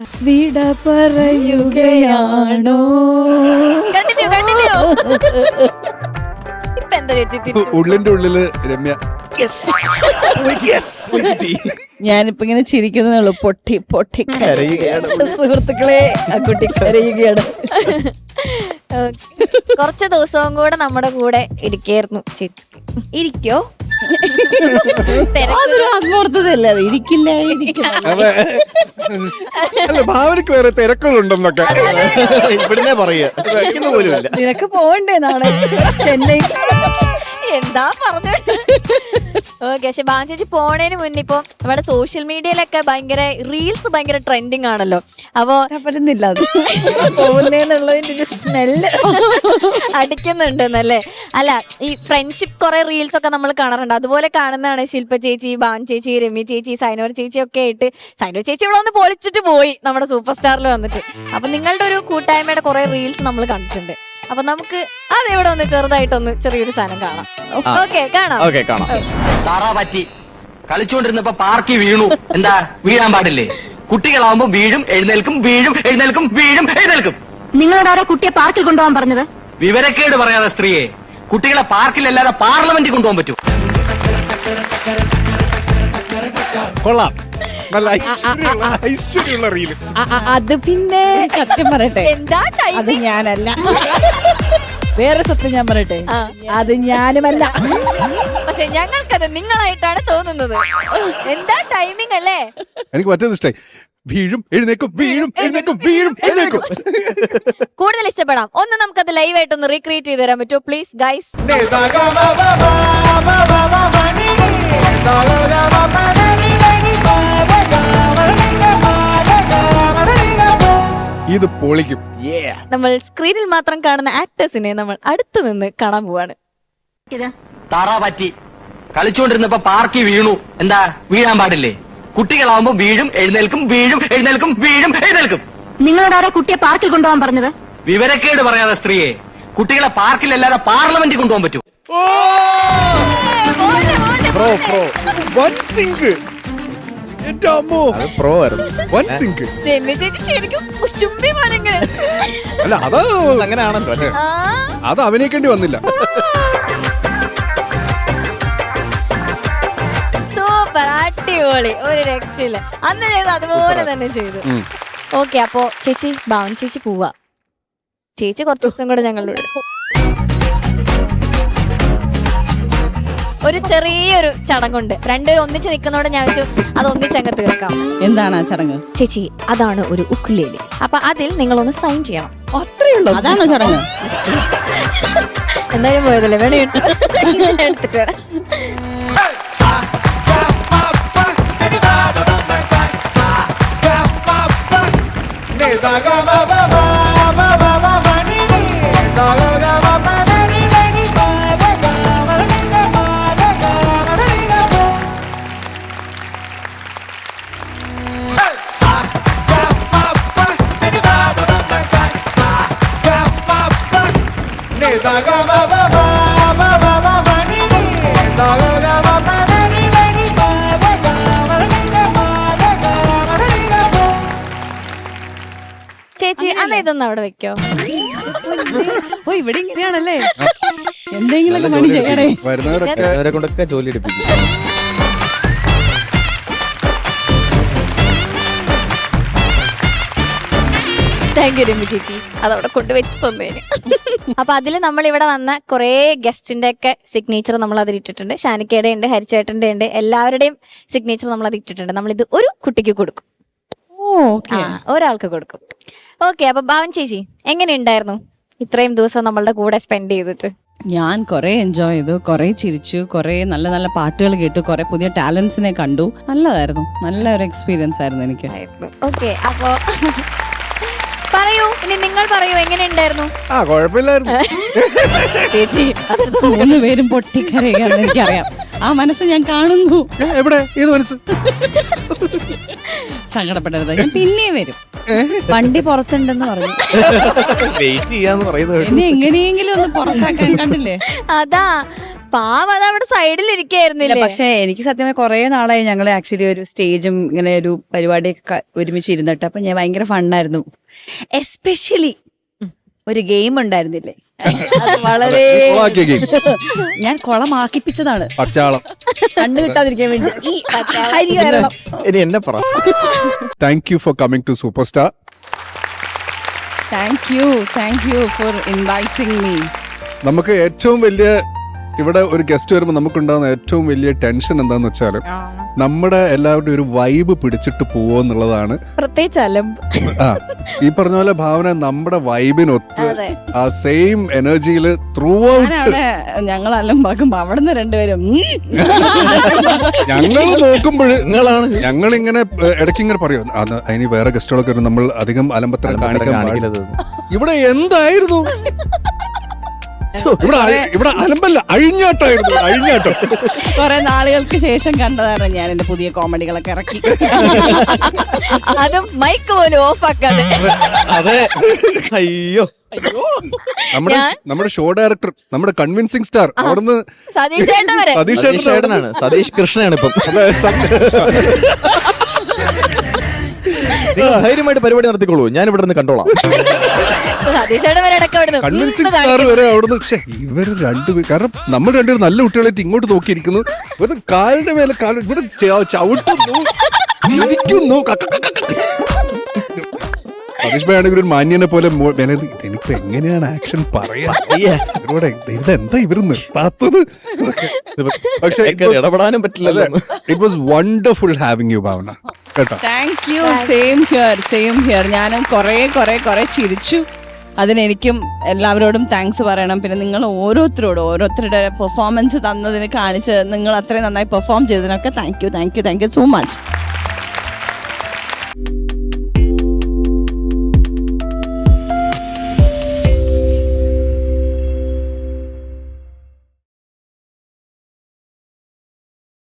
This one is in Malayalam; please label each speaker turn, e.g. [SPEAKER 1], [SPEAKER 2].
[SPEAKER 1] വിട പറയുകയാണോ
[SPEAKER 2] കണ്ടിന്യൂ കണ്ടിന്യൂ ഇപ്പൊ എന്താ ചേച്ചി തിരിച്ചു
[SPEAKER 3] ഉള്ളിന്റെ ഉള്ളിൽ രമ്യ.
[SPEAKER 1] ഞാനിപ്പോ ഇങ്ങനെ ചിരിക്കുന്നേ ഉള്ളൂ. പൊട്ടി പൊട്ടി
[SPEAKER 4] കരയുകയാണ്.
[SPEAKER 1] സുഹൃത്തുക്കളെ ആ കുട്ടി കരയുകയാണ്.
[SPEAKER 2] കുറച്ച് ദിവസവും കൂടെ നമ്മുടെ കൂടെ ഇരിക്കായിരുന്നു ചേച്ചി.
[SPEAKER 1] ഇരിക്കോ?
[SPEAKER 2] തിരക്ക്
[SPEAKER 1] അതൊരു ആത്മാർത്ഥതല്ല അത്? ഇരിക്കില്ല ഇരിക്കില്ല.
[SPEAKER 3] അതെ. അല്ല ഭാവനക്ക് വേറെ തിരക്കുകളുണ്ടെന്നൊക്കെ.
[SPEAKER 4] ഇവിടുന്നേ പറയുക ഇരിക്കുന്ന പോലും ഇല്ല
[SPEAKER 1] നിനക്ക് പോകണ്ടേ നാളെ? ചെന്നൈ.
[SPEAKER 2] എന്താ പറഞ്ഞു ഓക്കെ പക്ഷെ ബാൻ ചേച്ചി പോണേന് മുന്നേ ഇപ്പൊ നമ്മുടെ സോഷ്യൽ മീഡിയയിലൊക്കെ ഭയങ്കര റീൽസ് ഭയങ്കര ട്രെൻഡിങ് ആണല്ലോ. അപ്പോ
[SPEAKER 1] പറ്റുന്നില്ല അത്. പോകുന്നേന്നുള്ളതിന്റെ ഒരു സ്മെല്ല്
[SPEAKER 2] അടിക്കുന്നുണ്ടെന്നല്ലേ? അല്ല ഈ ഫ്രണ്ട്ഷിപ്പ് കുറെ റീൽസ് ഒക്കെ നമ്മൾ കാണാറുണ്ട്. അതുപോലെ കാണുന്നതാണ് ശില്പ ചേച്ചി ബാൻ ചേച്ചി രമ്യ ചേച്ചി സൈനോർ ചേച്ചി ഒക്കെ ആയിട്ട് സൈനോർ ചേച്ചി ഇവിടെ ഒന്ന് പൊളിച്ചിട്ട് പോയി നമ്മുടെ സൂപ്പർ സ്റ്റാറിൽ വന്നിട്ട്. അപ്പൊ നിങ്ങളുടെ ഒരു കൂട്ടായ്മയുടെ കുറെ റീൽസ് നമ്മൾ കണ്ടിട്ടുണ്ട്. അപ്പൊ നമുക്ക് അത് ഇവിടെ ഒന്ന് ചെറുതായിട്ടൊന്ന് ചെറിയൊരു സാധനം കാണാം. ഓക്കെ കാണാം.
[SPEAKER 4] ഓക്കെ കാണാം.
[SPEAKER 5] താറാ പറ്റി. കളിച്ചുകൊണ്ടിരുന്നപ്പോ പാർക്കി വീണു. എന്താ? വീഴാൻ പാടില്ലേ? കുട്ടികളാവുമ്പോ വീഴും എഴുന്നേൽക്കും വീഴും എഴുന്നേൽക്കും വീഴും എഴുന്നേൽക്കും.
[SPEAKER 6] നിങ്ങളോട് ആരോ കുട്ടിയെ പാർക്കിൽ കൊണ്ടുപോകാൻ പറഞ്ഞത്?
[SPEAKER 5] വിവരക്കേട് പറയാതെ സ്ത്രീയെ. കുട്ടികളെ പാർക്കിലല്ലാതെ പാർലമെന്റിൽ കൊണ്ടുപോകാൻ പറ്റൂ.
[SPEAKER 3] കൊള്ളാം. നല്ല ഐശ്വര്യമുള്ള ഐശ്വര്യമുള്ള
[SPEAKER 1] റീൽ അത് പിന്നെ സത്യം പറയട്ടെ
[SPEAKER 2] എന്താ
[SPEAKER 1] അത് ഞാനല്ല വേറെ സത്യം ഞാൻ പറയട്ടെ അത് ഞാനുമല്ല
[SPEAKER 2] പക്ഷെ ഞങ്ങൾക്കത് നിങ്ങളായിട്ടാണ് തോന്നുന്നത് എന്താ ടൈമിംഗ് അല്ലേ
[SPEAKER 3] എനിക്ക് മറ്റേത് ഇഷ്ടായി വീഴും എഴുന്നേക്കും വീഴും എഴുന്നേക്കും വീഴും എഴുന്നേക്കും
[SPEAKER 2] കൂടുതൽ ഇഷ്ടപ്പെടാം ഒന്ന് നമുക്കത് ലൈവ് ആയിട്ടൊന്ന് റീക്രിയേറ്റ് ചെയ്ത് തരാൻ പറ്റുമോ പ്ലീസ് ഗൈസ്
[SPEAKER 3] ഇത് പൊളിക്കും.
[SPEAKER 2] നമ്മൾ സ്ക്രീനിൽ മാത്രം കാണുന്ന ആക്ടേഴ്സിനെ നമ്മൾ അടുത്ത് നിന്ന് കാണാൻ പോവാണ്.
[SPEAKER 6] കളിച്ചോണ്ടിരുന്നപ്പോ
[SPEAKER 5] താറാ പറ്റി. കളിച്ചുകൊണ്ടിരുന്നപ്പോ പാർക്കി വീണു. എന്താ? വീഴാൻ പാടില്ലേ? കുട്ടികളാവുമ്പോ വീഴും എഴുന്നേൽക്കും വീഴും എഴുന്നേൽക്കും വീഴും എഴുന്നേൽക്കും.
[SPEAKER 6] നിങ്ങളോടാരാ കുട്ടിയെ പാർക്കിൽ കൊണ്ടുപോകാൻ പറഞ്ഞത്?
[SPEAKER 5] വിവരക്കേട് പറയാതെ സ്ത്രീയെ. കുട്ടികളെ പാർക്കിലല്ലാതെ പാർലമെന്റിൽ കൊണ്ടുപോകാൻ പറ്റും.
[SPEAKER 3] എന്റെ അമ്മോ
[SPEAKER 4] പ്രോ ആയിരുന്നു.
[SPEAKER 3] വൺ സിങ്ക്
[SPEAKER 2] രമ്യ ചേച്ചി ശരിക്കും പോലെ ഇങ്ങനെ.
[SPEAKER 3] അല്ല അത്
[SPEAKER 4] അങ്ങനെയാണല്ലോ അല്ലേ?
[SPEAKER 2] ആ,
[SPEAKER 3] അത് അഭിനയിക്കേണ്ടി വന്നില്ല.
[SPEAKER 2] സൂപ്പർ അടിപൊളി. ഒരു രക്ഷയില്ല. അന്ന് ചെയ്ത് അതുപോലെ തന്നെ ചെയ്തു. ഓക്കെ അപ്പോ ചേച്ചി ഭാവൻ ചേച്ചി പോവാ. ചേച്ചി കുറച്ച് ദിവസം കൂടെ ഞങ്ങളുടെ കൂടെ. ഒരു ചെറിയൊരു ചടങ്ങുണ്ട്. രണ്ടുപേരും ഒന്നിച്ച് നിൽക്കുന്നതോടെ ഞാൻ വെച്ചു അത് ഒന്നിച്ചങ്ങ് തീർക്കാം.
[SPEAKER 1] എന്താണ് ആ ചടങ്ങ്?
[SPEAKER 2] ചേച്ചി അതാണ് ഒരു ഉക്കുലേലി. അപ്പൊ അതിൽ നിങ്ങൾ ഒന്ന് സൈൻ ചെയ്യണം.
[SPEAKER 1] അത്രേ ഉള്ളൂ? അതാണോ ചടങ്ങ്?
[SPEAKER 2] എന്തായാലും പോയതല്ലേ? വേണേ എടുത്തിട്ട് വരാം. ചേച്ചി അന്ന് ഇതൊന്നും അവിടെ വെക്കോ.
[SPEAKER 1] ഓ ഇവിടെ ഇങ്ങനെയാണല്ലേ? എന്തെങ്കിലുമൊക്കെ പണി ചെയ്യണേ.
[SPEAKER 3] വരുന്നവരൊക്കെ
[SPEAKER 4] കൊണ്ടൊക്കെ ജോലി എടുപ്പിക്കും.
[SPEAKER 2] താങ്ക് യു രമ്യ ചേച്ചി. അതവിടെ കൊണ്ട് വെച്ച് തന്നേന്. അപ്പൊ അതിൽ നമ്മൾ ഇവിടെ വന്ന കുറെ ഗസ്റ്റിന്റെ ഒക്കെ സിഗ്നേച്ചർ നമ്മൾ അതിൽ ഇട്ടിട്ടുണ്ട്. ഷാനിക്കയുടെ ഉണ്ട് ഹരിച്ചേട്ടന്റെ ഉണ്ട് എല്ലാവരുടെയും സിഗ്നേച്ചർ നമ്മൾ അത് ഇട്ടിട്ടുണ്ട്. നമ്മൾ ഇത് ഒരു കുട്ടിക്ക് കൊടുക്കും. ആ ഒരാൾക്ക് കൊടുക്കും. ഓക്കെ അപ്പൊ ഭാവൻ ചേച്ചി എങ്ങനെയുണ്ടായിരുന്നു ഇത്രയും ദിവസം നമ്മളുടെ കൂടെ സ്പെൻഡ് ചെയ്തിട്ട്.
[SPEAKER 7] ഞാൻ കുറെ എൻജോയ് ചെയ്തു. കുറെ ചിരിച്ചു. കുറെ നല്ല നല്ല പാട്ടുകൾ കേട്ടു. കുറെ പുതിയ ടാലൻസിനെ കണ്ടു. നല്ലതായിരുന്നു. നല്ല ഒരു എക്സ്പീരിയൻസ് ആയിരുന്നു എനിക്ക്.
[SPEAKER 2] ഓക്കെ അപ്പോ പറയൂ. ഇനി നിങ്ങൾ പറയൂ എങ്ങനെയുണ്ടായിരുന്നു
[SPEAKER 3] ആ കുഴപ്പമില്ലായിരുന്നു.
[SPEAKER 2] ചേച്ചി അതെടുത്ത്
[SPEAKER 7] മൂന്ന് പേരും പൊട്ടിക്കരയുകയാണെന്ന് എനിക്കറിയാം. ആ മനസ്സ് ഞാൻ കാണുന്നു.
[SPEAKER 3] ഏ, എവിടെ? ഏത് മനസ്സ്?
[SPEAKER 7] സങ്കടപ്പെടരുത് ഞാൻ പിന്നെയും വരും.
[SPEAKER 1] വണ്ടി പുറത്തുണ്ടെന്ന് പറഞ്ഞു.
[SPEAKER 4] വെയിറ്റ് ചെയ്യാന്ന് പറയുന്നത്.
[SPEAKER 7] എന്നെ എങ്ങനെയെങ്കിലും ഒന്ന് പുറത്താക്കാൻ കണ്ടില്ലേ?
[SPEAKER 2] അതാ പാവം അത് അവിടെ സൈഡിൽ ഇരിക്കായിരുന്നില്ലേ
[SPEAKER 1] പക്ഷെ എനിക്ക് സത്യമായി കുറെ നാളായി ഞങ്ങൾ ആക്ച്വലി ഒരു സ്റ്റേജും ഇങ്ങനെ ഒരു പരിപാടിയൊക്കെ ഒരുമിച്ച് ഇരുന്നിട്ട് അപ്പൊ ഞാൻ ഭയങ്കര ഫണ്ണായിരുന്നു. എസ്പെഷ്യലി ഒരു ഗെയിം ഉണ്ടായിരുന്നില്ലേ? അത് വളരെ
[SPEAKER 3] game.
[SPEAKER 1] ഞാൻ കുളമാക്കിപ്പിച്ചതാണ്.
[SPEAKER 3] പച്ചാളം.
[SPEAKER 1] കണ്ണു കിട്ടാതിരിക്കാൻ വേണ്ടി. ഈ ഹരി കാരണം
[SPEAKER 4] ഇനി എന്നെ പറ.
[SPEAKER 3] Thank you for coming to super star
[SPEAKER 7] thank you thank you for inviting me
[SPEAKER 3] നമുക്ക് ഏറ്റവും വലിയ ഇവിടെ ഒരു ഗസ്റ്റ് വരുമ്പോൾ നമുക്കുണ്ടാകുന്ന ഏറ്റവും വലിയ ടെൻഷൻ എന്താന്ന് വെച്ചാൽ നമ്മുടെ എല്ലാവരുടെയും ഒരു വൈബ് പിടിച്ചിട്ട് പോവോ എന്നുള്ളതാണ്
[SPEAKER 2] പ്രത്യേകിച്ച് അലമ്പ്.
[SPEAKER 3] ആ ഈ പറഞ്ഞ പോലെ ഭാവന നമ്മുടെ വൈബിനൊത്ത് ആ സെയിം എനർജിയിൽ ത്രൂ ഔട്ട്
[SPEAKER 7] അവിടെ നിന്ന് രണ്ടുപേരും ഉം.
[SPEAKER 3] ഞങ്ങൾ നോക്കുമ്പോൾ
[SPEAKER 4] നിങ്ങളാണ്.
[SPEAKER 3] ഞങ്ങൾ ഇങ്ങനെ ഇടയ്ക്ക് ഇങ്ങനെ പറയും അത് അതിന് വേറെ ഗസ്റ്റുകളൊക്കെ വരും നമ്മൾ അധികം അലമ്പത്തരം കാണിക്കാൻ പാടില്ല.
[SPEAKER 4] കാണിക്കരുത്
[SPEAKER 3] ഇവിടെ എന്തായിരുന്നു? ഇവിടെ ഇവിടെ അലമ്പല്ല അഴിഞ്ഞാട്ടായിരുന്നു അഴിഞ്ഞാട്ടം.
[SPEAKER 7] കുറെ നാളുകൾക്ക് ശേഷം കണ്ടതാണ് ഞാൻ എന്റെ പുതിയ കോമഡികളൊക്കെ ഇറക്കി.
[SPEAKER 2] അതും മൈക്ക് പോലും ഓഫ് ആക്കാതെ.
[SPEAKER 4] അതെ. അയ്യോ.
[SPEAKER 3] നമ്മുടെ നമ്മുടെ ഷോ ഡയറക്ടർ നമ്മുടെ കൺവിൻസിംഗ് സ്റ്റാർ അവിടുന്ന്
[SPEAKER 2] സതീഷ് ചേട്ടനാണ്.
[SPEAKER 3] സതീഷ്
[SPEAKER 4] കൃഷ്ണയാണ് ഇപ്പം ധൈര്യമായിട്ട് പരിപാടി നടത്തിക്കോളൂ. ഞാൻ ഇവിടെ നിന്ന് കണ്ടോളാം.
[SPEAKER 3] കൺവിൻസിങ് സ്റ്റാർ വരെ അവിടുന്ന് പക്ഷെ ഇവർ രണ്ടുപേർ കാരണം നമ്മൾ രണ്ടുപേരും നല്ല കുട്ടികളായിട്ട് ഇങ്ങോട്ട് നോക്കിയിരിക്കുന്നു. ഇവർ കാലിന്റെ മേലെ കാല ഇവിടെ ചവിട്ടുന്നു. ചിരിക്കുന്നു. സതീഷ് ഭായ് ആണെങ്കിൽ ഒരു മാന്യനെ പോലെ ഇതിനിപ്പോ എങ്ങനെയാണ് ആക്ഷൻ പറയാ? ഇതെന്താ ഇവർ നിർത്താത്തത്? പക്ഷെ
[SPEAKER 4] എനിക്ക് ഇടപെടാനും പറ്റില്ലല്ലോ
[SPEAKER 3] it was wonderful having you Bhavana. കേട്ടോ?
[SPEAKER 7] Thank you same here same here ഞാനും കുറെ കുറെ കുറെ ചിരിച്ചു. അതിനെനിക്കും എല്ലാവരോടും താങ്ക്സ് പറയണം. പിന്നെ നിങ്ങൾ ഓരോരുത്തരോടും ഓരോരുത്തരുടെ പെർഫോമൻസ് തന്നതിന് കാണിച്ച് നിങ്ങൾ അത്രയും നന്നായി perform ചെയ്തതിനൊക്കെ thank you thank you thank you so much